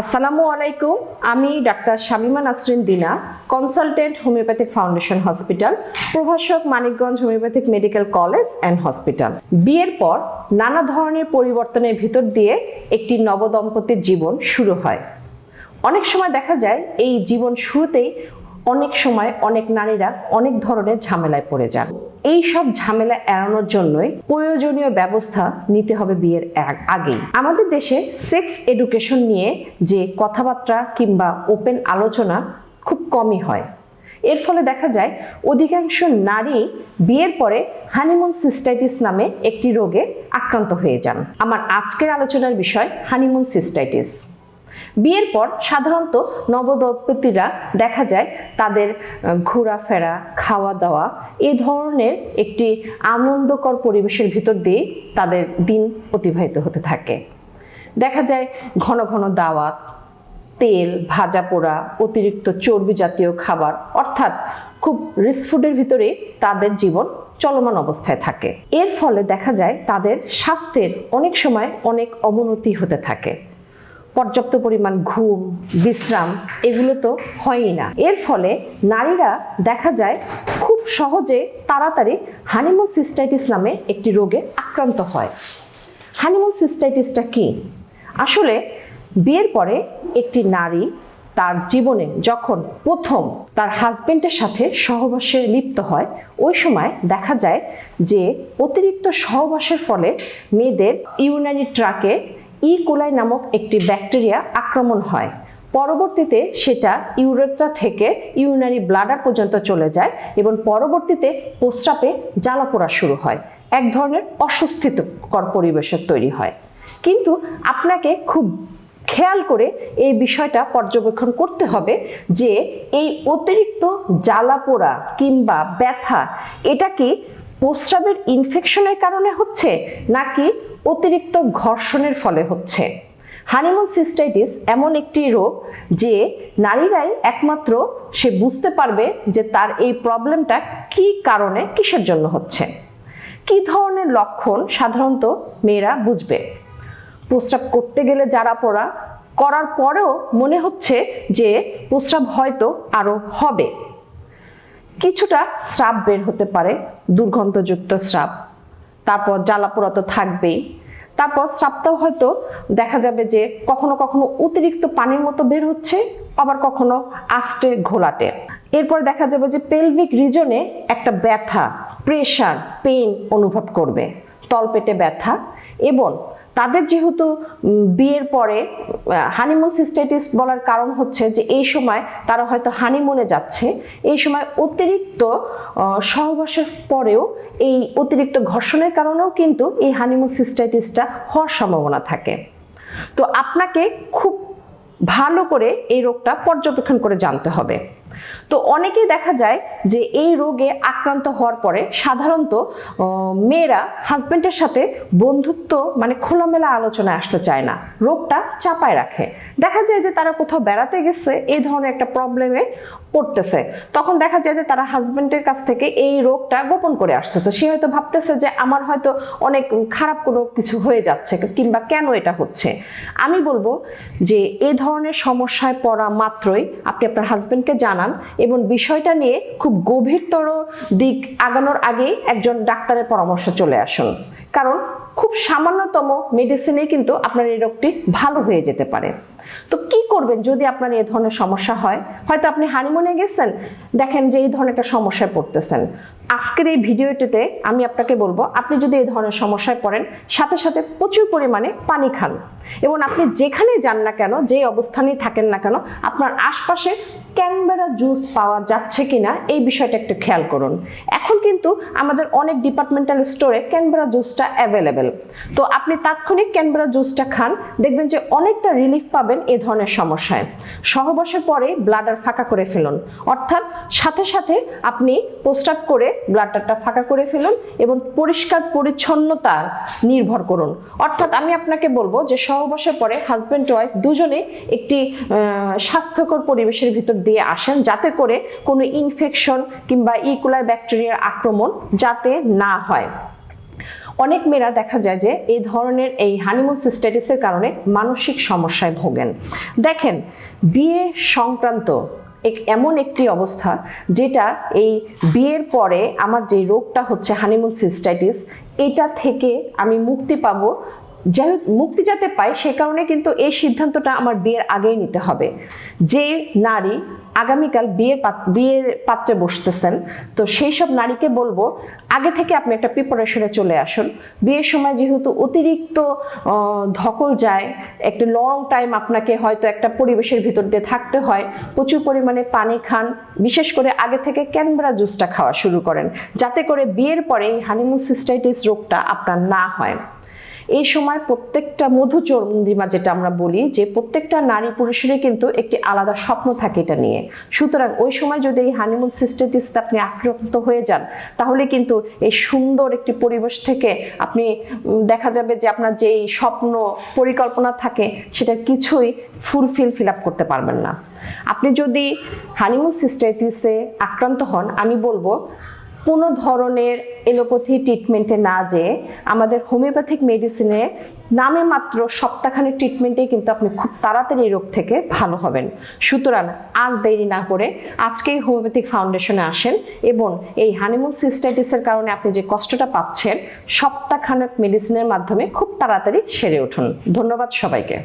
আসসালামু আলাইকুম, আমি doctor Shamima Nasrin Dina, consultant homeopathic foundation hospital, প্রভাষক Manikganj homeopathic medical college and hospital. বিয়ের পর নানা ধরনের পরিবর্তনের ভিতর দিয়ে একটি নবদম্পতির জীবন শুরু হয়। অনেক সময় দেখা যায়, এই জীবন শুরুতেই অনেক সময় অনেক নারীরা অনেক ধরনের ঝামেলায় পড়ে যান। এই সব ঝামেলা এড়ানোর জন্যই প্রয়োজনীয় ব্যবস্থা নিতে হবে বিয়ের আগ- আগেই। আমাদের দেশে সেক্স এডুকেশন নিয়ে যে কথাবার্তা কিংবা ওপেন আলোচনা খুব কমই হয়। এর ফলে দেখা যায় অধিকাংশ নারী বিয়ের পরে হানিমুন সিস্টাইটিস নামে একটি রোগে আক্রান্ত হয়ে যান। আমার আজকের আলোচনার বিষয় হানিমুন সিস্টাইটিস। বিয়ের পর সাধারণত নবদম্পতিরা দেখা যায় তাদের ঘোরাফেরা খাওয়া দাওয়া এই ধরনের একটি আনন্দকর পরিবেশের ভিতর দিয়ে তাদের দিন অতিবাহিত হতে থাকে। দেখা যায় ঘন ঘন দাওয়াত, তেল, ভাজা পোড়া, অতিরিক্ত চর্বি জাতীয় খাবার, অর্থাৎ খুব রিস্ক ফুডের ভিতরে তাদের জীবন চলমান অবস্থায় থাকে। এর ফলে দেখা যায় তাদের স্বাস্থ্যের অনেক সময় অনেক অবনতি হতে থাকে। পর্যাপ্ত পরিমাণ ঘুম, বিশ্রাম এগুলো তো হয়ই না। এর ফলে নারীরা দেখা যায় খুব সহজে তাড়াতাড়ি হানিমুন সিস্টাইটিস নামে একটি রোগে আক্রান্ত হয়। হানিমুন সিস্টাইটিসটা কি? আসলে বিয়ের পরে একটি নারী তার জীবনে যখন প্রথম তার হাজবেন্ডের সাথে সহবাসে লিপ্ত হয়, ওই সময় দেখা যায় যে অতিরিক্ত সহবাসের ফলে মেয়েদের ইউনানি ট্রাকে ই কোলাই নামক একটি ব্যাকটেরিয়া আক্রমণ হয়। পরবর্তীতে সেটা ইউরেট্রা থেকে ইউনারি ব্লাডার পর্যন্ত চলে যায় এবং পরবর্তীতে প্রস্রাবে জ্বালা পোড়া শুরু হয়। এক ধরনের অস্বস্তিকর পরিবেশের তৈরি হয়। কিন্তু আপনাকে খুব খেয়াল করে এই বিষয়টা পর্যবেক্ষণ করতে হবে যে এই অতিরিক্ত জ্বালা পোড়া কিংবা ব্যথা, এটা কি প্রস্রাবের ইনফেকশনের কারণে হচ্ছে নাকি অতিরিক্ত ঘর্ষণের ফলে হচ্ছে? হানিমুন সিস্টাইটিস এমন একটি রোগ যে নারীরাই একমাত্র সে বুঝতে পারবে যে তার এই প্রবলেমটা কি কারণে কিসের জন্য হচ্ছে। কি ধরনের লক্ষণ সাধারণত মেয়েরা বুঝবে? প্রস্রাব করতে গেলে যারা পড়া, করার পরেও মনে হচ্ছে যে প্রস্রাব হয়তো আরও হবে। কিছুটা স্রাব বের হতে পারে, দুর্গন্ধযুক্ত স্রাব। তারপর জ্বালাপোড়া তো থাকবেই। তারপর স্রাবটাও হয়তো দেখা যাবে যে কখনো কখনো অতিরিক্ত পানির মতো বের হচ্ছে, আবার কখনো আস্তে ঘোলাটে। এরপর দেখা যাবে যে পেলভিক রিজনে একটা ব্যথা প্রেশার পেইন অনুভব করবে। তলপেটে ব্যথা এবং তাদের যেহেতু বিয়ের পরে হানিমুন সিস্টাইটিস বলার কারণ হচ্ছে যে এই সময় তারা হয়তো হানিমুনে যাচ্ছে। এই সময় অতিরিক্ত সহবাসের পরেও এই অতিরিক্ত ঘর্ষণের কারণেও কিন্তু এই হানিমুন সিস্টাইটিসটা হওয়ার সম্ভাবনা থাকে। তো আপনাকে খুব ভালো করে এই রোগটা পর্যবেক্ষণ করে জানতে হবে। তো অনেকেই দেখা যায় যে এই রোগে আক্রান্ত হওয়ার পরে সাধারণত মেয়েরা হাজব্যান্ডের সাথে বন্ধুত্ব মানে খোলামেলা আলোচনায় আসতে চায় না। রোগটা চাপায় রাখে। দেখা যায় যে তারা কোথাও বেড়াতে গেছে, এই ধরনের একটা প্রবলেমে পড়তেছে। তখন দেখা যায় যে তারা হাজবেন্ডের কাছ থেকে এই রোগটা গোপন করে আসতেছে। সে হয়তো ভাবতেছে যে আমার হয়তো অনেক খারাপ কোনো কিছু হয়ে যাচ্ছে কিংবা কেন এটা হচ্ছে? আমি বলব যে এই ধরনের সমস্যায় পড়া মাত্রই আপনি আপনার হাজবেন্ডকে জানান এবং বিষয়টা নিয়ে খুব গভীরতর দিক আগানোর আগেই একজন ডাক্তারের পরামর্শ চলে আসুন। কারণ খুব সামান্যতম মেডিসিনে কিন্তু আপনার এই রোগটি ভালো হয়ে যেতে পারে। তো কি করবেন যদি আপনার এই ধরনের সমস্যা হয়? হয়তো আপনি হানিমুনে গেছেন, দেখেন যে এই ধরনের একটা সমস্যায় পড়তেছেন। আজকের এই ভিডিওটিতে আমি আপনাকে বলব, আপনি যদি এই ধরনের সমস্যায় পড়েন, সাথে সাথে প্রচুর পরিমাণে পানি খান। এবং আপনি যেখানে যান না কেন, যে অবস্থানেই থাকেন না কেন, আপনার আশপাশে ক্যানবেরা জুস পাওয়া যাচ্ছে কিনা, এই বিষয়টা একটু খেয়াল করুন। এখন কিন্তু আমাদের অনেক ডিপার্টমেন্টাল স্টোরে ক্যানবেরা জুসটা অ্যাভেলেবেল তো আপনি তাৎক্ষণিক ক্যানবেরা জুসটা খান, দেখবেন যে অনেকটা রিলিফ পাবেন এ ধরনের সমস্যায়। সহবাসের পরে ব্লাডার ফাঁকা করে ফেলুন। অর্থাৎ সাথে সাথে আপনি প্রস্রাব করে ব্লাডারটা ফাঁকা করে ফেলুন এবং পরিষ্কার পরিচ্ছন্নতা নির্ভর করুন। অর্থাৎ আমি আপনাকে বলব যে সহবাসের পরে হাজব্যান্ড ওয়াইফ দুজনে একটি স্বাস্থ্যকর পরিবেশের ভিতর দিয়ে আসেন যাতে করে কোনো ইনফেকশন কিংবা ইকুলাই ব্যাকটেরিয়ার আক্রমণ যাতে না হয়। অনেক মেয়েরা দেখা যায় যে এই ধরনের এই হানিমুন সিস্টেটিসের কারণে মানসিক সমস্যায় ভোগেন। দেখেন, বিয়ে সংক্রান্ত এক, এমন একটি অবস্থা যেটা এই বিয়ের পরে আমার যে রোগটা হচ্ছে হানিমুন সিস্টাইটিস এটা থেকে আমি মুক্তি পাবো যাই হোক, মুক্তি যাতে পাই সে কারণে কিন্তু এই সিদ্ধান্তটা আমার বিয়ের আগেই নিতে হবে। যে নারী আগামীকাল বিয়ের বিয়ের পাত্রে বসতেছেন তো সেই সব নারীকে বলব আগে থেকে আপনি একটা প্রিপারেশনে চলে আসুন। বিয়ের সময় যেহেতু অতিরিক্ত ধকল যায় একটা লং টাইম আপনাকে হয়তো একটা পরিবেশের ভিতর দিয়ে থাকতে হয় প্রচুর পরিমাণে পানি খান বিশেষ করে আগে থেকে ক্যানবেরা জুসটা খাওয়া শুরু করেন যাতে করে বিয়ের পরে হানিমুন সিস্টাইটিস রোগটা আপনার না হয়। এই সময় প্রত্যেকটা মধুচন্দ্রিমা যেটা আমরা বলি, যে প্রত্যেকটা নারী পুরুষেরই কিন্তু একটি আলাদা স্বপ্ন থাকে এটা নিয়ে। সুতরাং ওই সময় যদি এই হানিমুন সিস্টেটিসতে আপনি আক্রান্ত হয়ে যান, তাহলে কিন্তু এই সুন্দর একটি পরিবেশ থেকে আপনি দেখা যাবে যে আপনার যেই স্বপ্ন পরিকল্পনা থাকে, সেটা কিছুই ফুলফিল ফিল আপ করতে পারবেন না। আপনি যদি হানিমুন সিস্টেটিসে আক্রান্ত হন, আমি বলব কোনো ধরনের এলোপ্যাথি ট্রিটমেন্টে না যেয়ে আমাদের হোমিওপ্যাথিক মেডিসিনে নামে মাত্র সপ্তাহখানেক ট্রিটমেন্টে কিন্তু আপনি খুব তাড়াতাড়ি রোগ থেকে ভালো হবেন। সুতরাং আজ দেরি না করে আজকেই হোমিওপ্যাথিক ফাউন্ডেশনে আসেন এবং এই হানিমুন সিস্টাইটিসের কারণে আপনি যে কষ্টটা পাচ্ছেন, সপ্তাহখানেক মেডিসিনের মাধ্যমে খুব তাড়াতাড়ি সেরে উঠুন। ধন্যবাদ সবাইকে।